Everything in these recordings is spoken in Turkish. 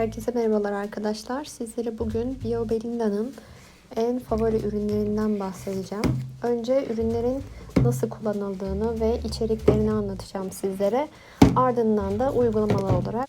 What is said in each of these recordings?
Herkese merhabalar arkadaşlar. Sizlere bugün Bio Belinda'nın en favori ürünlerinden bahsedeceğim. Önce ürünlerin nasıl kullanıldığını ve içeriklerini anlatacağım sizlere. Ardından da uygulamalar olarak.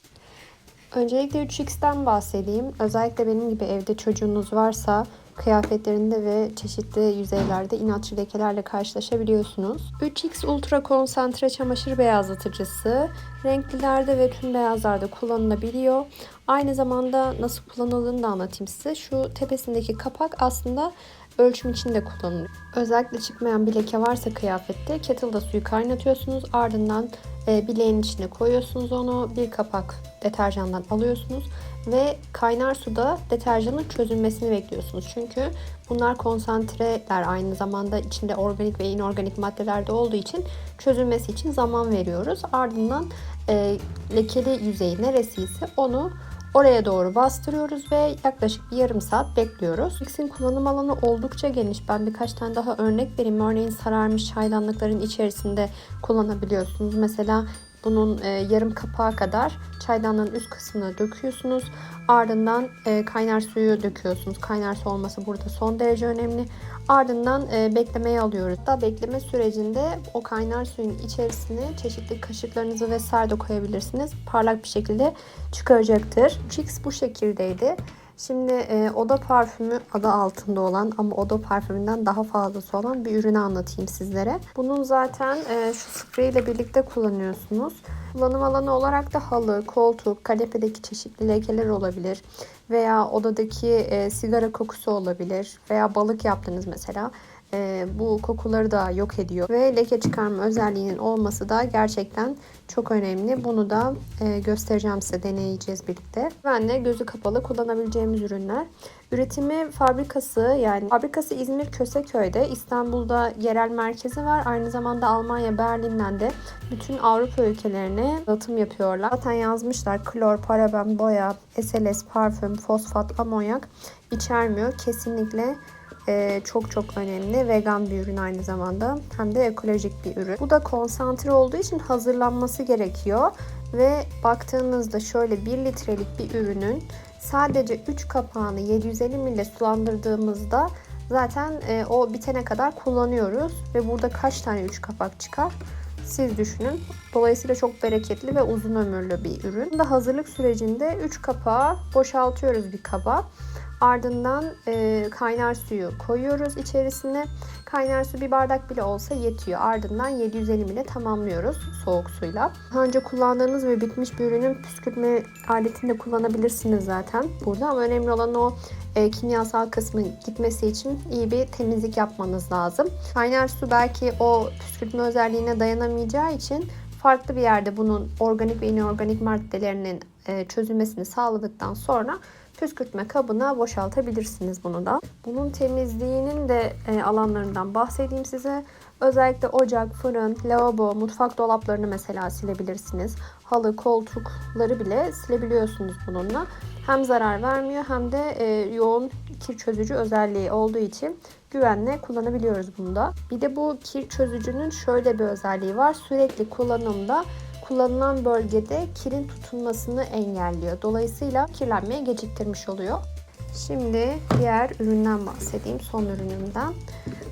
Öncelikle 3X'ten bahsedeyim. Özellikle benim gibi evde çocuğunuz varsa kıyafetlerinde ve çeşitli yüzeylerde inatçı lekelerle karşılaşabiliyorsunuz. 3X Ultra Konsantre Çamaşır Beyazlatıcısı renklilerde ve tüm beyazlarda kullanılabiliyor. Aynı zamanda nasıl kullanıldığını da anlatayım size. Şu tepesindeki kapak aslında ölçüm için de kullanılıyor. Özellikle çıkmayan bir leke varsa kıyafette kettle'da suyu kaynatıyorsunuz. Ardından e, bileğin içine koyuyorsunuz onu. Bir kapak deterjandan alıyorsunuz ve kaynar suda deterjanın çözülmesini bekliyorsunuz. Çünkü bunlar konsantreler aynı zamanda içinde organik ve inorganik maddeler de olduğu için çözülmesi için zaman veriyoruz. Ardından e, lekeli yüzeyi neresiyse onu Oraya doğru bastırıyoruz ve yaklaşık bir yarım saat bekliyoruz. X'in kullanım alanı oldukça geniş. Ben birkaç tane daha örnek vereyim. Örneğin sararmış çaydanlıkların içerisinde kullanabiliyorsunuz. Mesela bunun e, yarım kapağı kadar çaydanlığın üst kısmına döküyorsunuz. Ardından e, kaynar suyu döküyorsunuz. Kaynar su olması burada son derece önemli. Ardından e, beklemeye alıyoruz. Da bekleme sürecinde o kaynar suyun içerisine çeşitli kaşıklarınızı vesaire de koyabilirsiniz. Parlak bir şekilde çıkaracaktır. Chix bu şekildeydi. Şimdi e, oda parfümü adı altında olan ama oda parfümünden daha fazlası olan bir ürünü anlatayım sizlere. Bunun zaten e, şu sprey ile birlikte kullanıyorsunuz. Kullanım alanı olarak da halı, koltuk, kanepedeki çeşitli lekeler olabilir. Veya odadaki e, sigara kokusu olabilir. Veya balık yaptınız mesela e, bu kokuları da yok ediyor. Ve leke çıkarma özelliğinin olması da gerçekten çok önemli. Bunu da e, göstereceğim size deneyeceğiz birlikte. Güvenle gözü kapalı kullanabileceğimiz ürünler. Üretimi fabrikası yani fabrikası İzmir Köseköy'de İstanbul'da yerel merkezi var. Aynı zamanda Almanya Berlin'den de bütün Avrupa ülkelerine dağıtım yapıyorlar. Zaten yazmışlar klor, paraben, boya, SLS, parfüm, fosfat, amonyak içermiyor. Kesinlikle ee, çok çok önemli. Vegan bir ürün aynı zamanda. Hem de ekolojik bir ürün. Bu da konsantre olduğu için hazırlanması gerekiyor. Ve baktığınızda şöyle 1 litrelik bir ürünün sadece 3 kapağını 750 ml sulandırdığımızda zaten e, o bitene kadar kullanıyoruz. Ve burada kaç tane 3 kapak çıkar? Siz düşünün. Dolayısıyla çok bereketli ve uzun ömürlü bir ürün. Da hazırlık sürecinde 3 kapağı boşaltıyoruz bir kaba. Ardından e, kaynar suyu koyuyoruz içerisine. Kaynar su bir bardak bile olsa yetiyor. Ardından 750 ml tamamlıyoruz soğuk suyla. Daha önce kullandığınız ve bitmiş bir ürünün püskürtme aletini de kullanabilirsiniz zaten burada. Ama önemli olan o e, kimyasal kısmın gitmesi için iyi bir temizlik yapmanız lazım. Kaynar su belki o püskürtme özelliğine dayanamayacağı için farklı bir yerde bunun organik ve inorganik maddelerinin e, çözülmesini sağladıktan sonra püskürtme kabına boşaltabilirsiniz bunu da. Bunun temizliğinin de e, alanlarından bahsedeyim size. Özellikle ocak, fırın, lavabo, mutfak dolaplarını mesela silebilirsiniz. Halı, koltukları bile silebiliyorsunuz bununla. Hem zarar vermiyor hem de e, yoğun kir çözücü özelliği olduğu için güvenle kullanabiliyoruz bunu da. Bir de bu kir çözücünün şöyle bir özelliği var. Sürekli kullanımda kullanılan bölgede kirin tutunmasını engelliyor. Dolayısıyla kirlenmeye geciktirmiş oluyor. Şimdi diğer üründen bahsedeyim. Son ürünümden.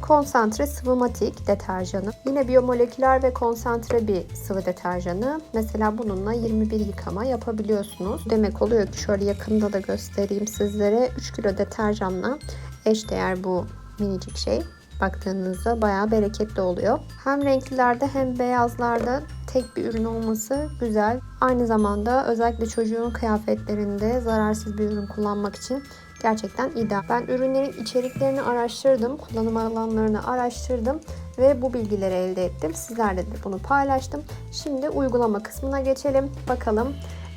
Konsantre sıvımatik deterjanı. Yine biyomoleküler ve konsantre bir sıvı deterjanı. Mesela bununla 21 yıkama yapabiliyorsunuz. Demek oluyor ki şöyle yakında da göstereyim sizlere. 3 kilo deterjanla eşdeğer bu minicik şey baktığınızda bayağı bereketli oluyor. Hem renklilerde hem beyazlarda tek bir ürün olması güzel. Aynı zamanda özellikle çocuğun kıyafetlerinde zararsız bir ürün kullanmak için gerçekten ideal. Ben ürünlerin içeriklerini araştırdım, kullanım alanlarını araştırdım ve bu bilgileri elde ettim. Sizlerle de bunu paylaştım. Şimdi uygulama kısmına geçelim. Bakalım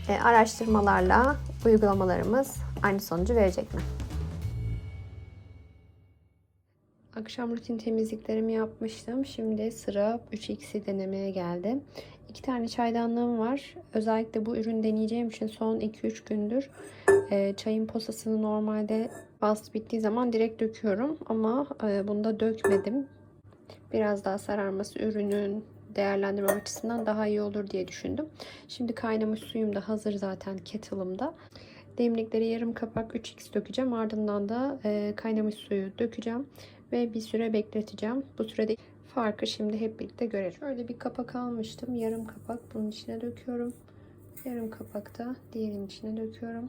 e, araştırmalarla uygulamalarımız aynı sonucu verecek mi? Akşam rutin temizliklerimi yapmıştım. Şimdi sıra 3x'i denemeye geldi. İki tane çaydanlığım var. Özellikle bu ürün deneyeceğim için son 2-3 gündür e, çayın posasını normalde bast bittiği zaman direkt döküyorum. Ama e, bunda dökmedim. Biraz daha sararması ürünün değerlendirme açısından daha iyi olur diye düşündüm. Şimdi kaynamış suyum da hazır zaten kettle'ımda. demlikleri yarım kapak 3x dökeceğim. Ardından da e, kaynamış suyu dökeceğim. Ve bir süre bekleteceğim. Bu sürede farkı şimdi hep birlikte görelim. Şöyle bir kapak almıştım. Yarım kapak bunun içine döküyorum. Yarım kapak da diğerinin içine döküyorum.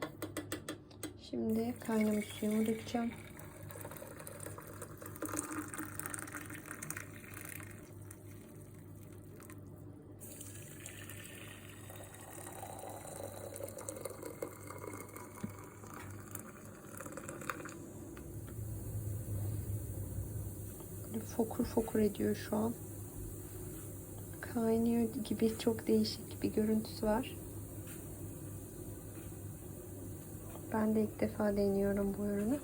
Şimdi kaynamış suyumu dökeceğim. Böyle fokur fokur ediyor şu an. Kaynıyor gibi çok değişik bir görüntüsü var. Ben de ilk defa deniyorum bu ürünü.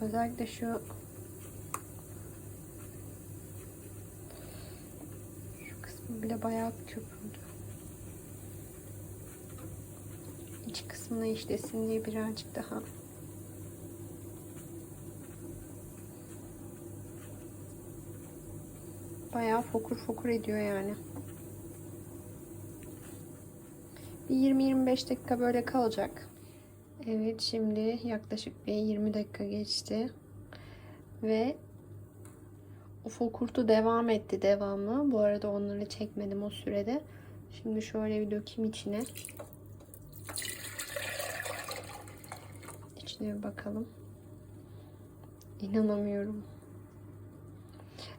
Özellikle şu şu kısmı bile bayağı köpürdü. İç kısmına işlesin diye birazcık daha bayağı fokur fokur ediyor yani. Bir 20-25 dakika böyle kalacak. Evet şimdi yaklaşık bir 20 dakika geçti. Ve o fokurtu devam etti devamlı. Bu arada onları çekmedim o sürede. Şimdi şöyle bir dökeyim içine. İçine bir bakalım. İnanamıyorum.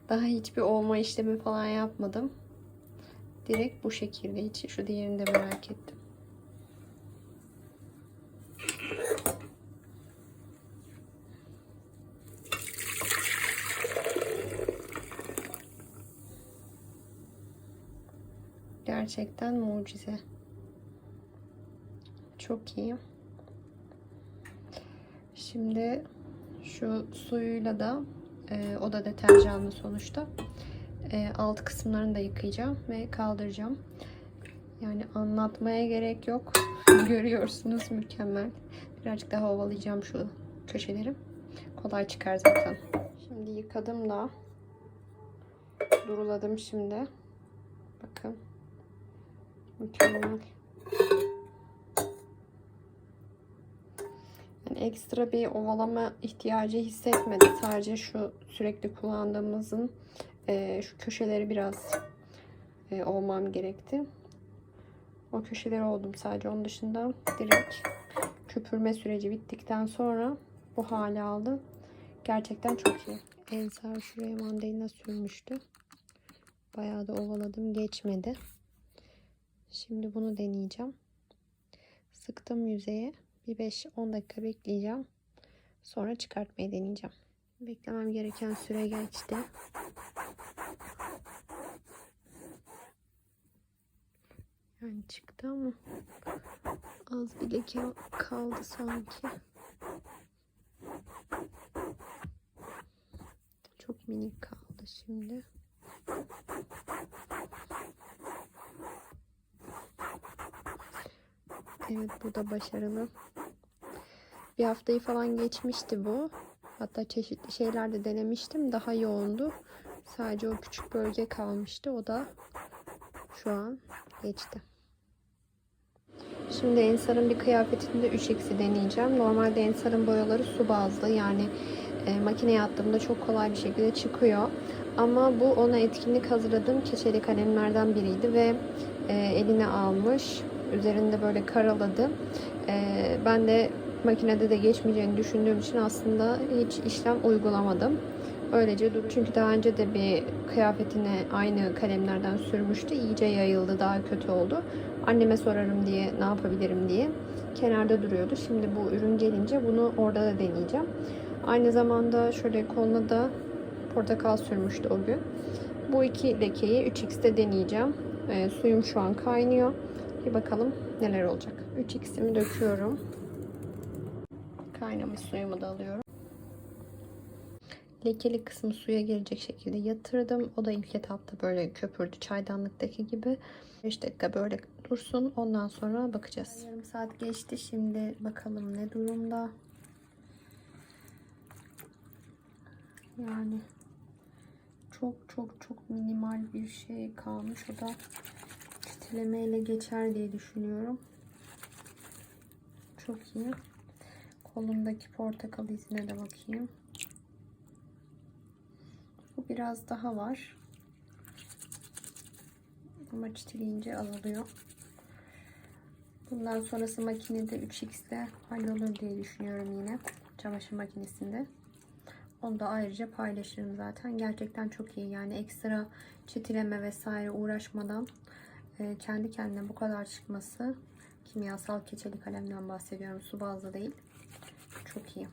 Daha hiçbir olma işlemi falan yapmadım. Direkt bu şekilde içi. Şu diğerini de merak ettim. Gerçekten mucize. Çok iyi. Şimdi şu suyuyla da e, o da deterjanlı sonuçta. E, alt kısımlarını da yıkayacağım ve kaldıracağım. Yani anlatmaya gerek yok. Görüyorsunuz mükemmel. Birazcık daha ovalayacağım şu köşeleri. Kolay çıkar zaten. Şimdi yıkadım da duruladım şimdi. Bakın. Mükemmel. Ekstra bir ovalama ihtiyacı hissetmedim. Sadece şu sürekli kullandığımızın e, şu köşeleri biraz e, olmam gerekti. O köşeleri oldum sadece. Onun dışında direkt köpürme süreci bittikten sonra bu hale aldı. Gerçekten çok iyi. Ensar şuraya mandalina sürmüştü. Bayağı da ovaladım. Geçmedi. Şimdi bunu deneyeceğim. Sıktım yüzeye. Bir 5-10 dakika bekleyeceğim. Sonra çıkartmayı deneyeceğim. Beklemem gereken süre geçti. Yani çıktı ama az bir leke kaldı sanki. Çok minik kaldı şimdi. Evet bu da başarılı. Bir haftayı falan geçmişti bu. Hatta çeşitli şeyler de denemiştim. Daha yoğundu. Sadece o küçük bölge kalmıştı. O da şu an geçti. Şimdi Ensar'ın bir kıyafetinde 3x'i deneyeceğim. Normalde Ensar'ın boyaları su bazlı. Yani e, makineye attığımda çok kolay bir şekilde çıkıyor. Ama bu ona etkinlik hazırladığım keçeli kalemlerden biriydi ve e, eline almış. Üzerinde böyle karaladı. E, ben de makinede de geçmeyeceğini düşündüğüm için aslında hiç işlem uygulamadım. Öylece dur. Çünkü daha önce de bir kıyafetine aynı kalemlerden sürmüştü. İyice yayıldı, daha kötü oldu. Anneme sorarım diye, ne yapabilirim diye kenarda duruyordu. Şimdi bu ürün gelince bunu orada da deneyeceğim. Aynı zamanda şöyle koluna da portakal sürmüştü o gün. Bu iki lekeyi 3x'te deneyeceğim. E, suyum şu an kaynıyor. Bir bakalım neler olacak. 3x'imi döküyorum. Kaynamış suyumu da alıyorum. Lekeli kısmı suya gelecek şekilde yatırdım. O da ilk etapta böyle köpürdü çaydanlıktaki gibi. 5 dakika böyle dursun. Ondan sonra bakacağız. Yarım saat geçti. Şimdi bakalım ne durumda. Yani çok çok çok minimal bir şey kalmış. O da işte çitilemeyle geçer diye düşünüyorum. Çok iyi. Kolundaki portakal izine de bakayım. Bu biraz daha var. Ama çitileyince azalıyor. Bundan sonrası makinede 3x'de hallolur diye düşünüyorum yine. Çamaşır makinesinde. Onu da ayrıca paylaşırım zaten. Gerçekten çok iyi. Yani ekstra çitileme vesaire uğraşmadan e, kendi kendine bu kadar çıkması kimyasal keçeli kalemden bahsediyorum. Su bazlı değil. Çok iyi.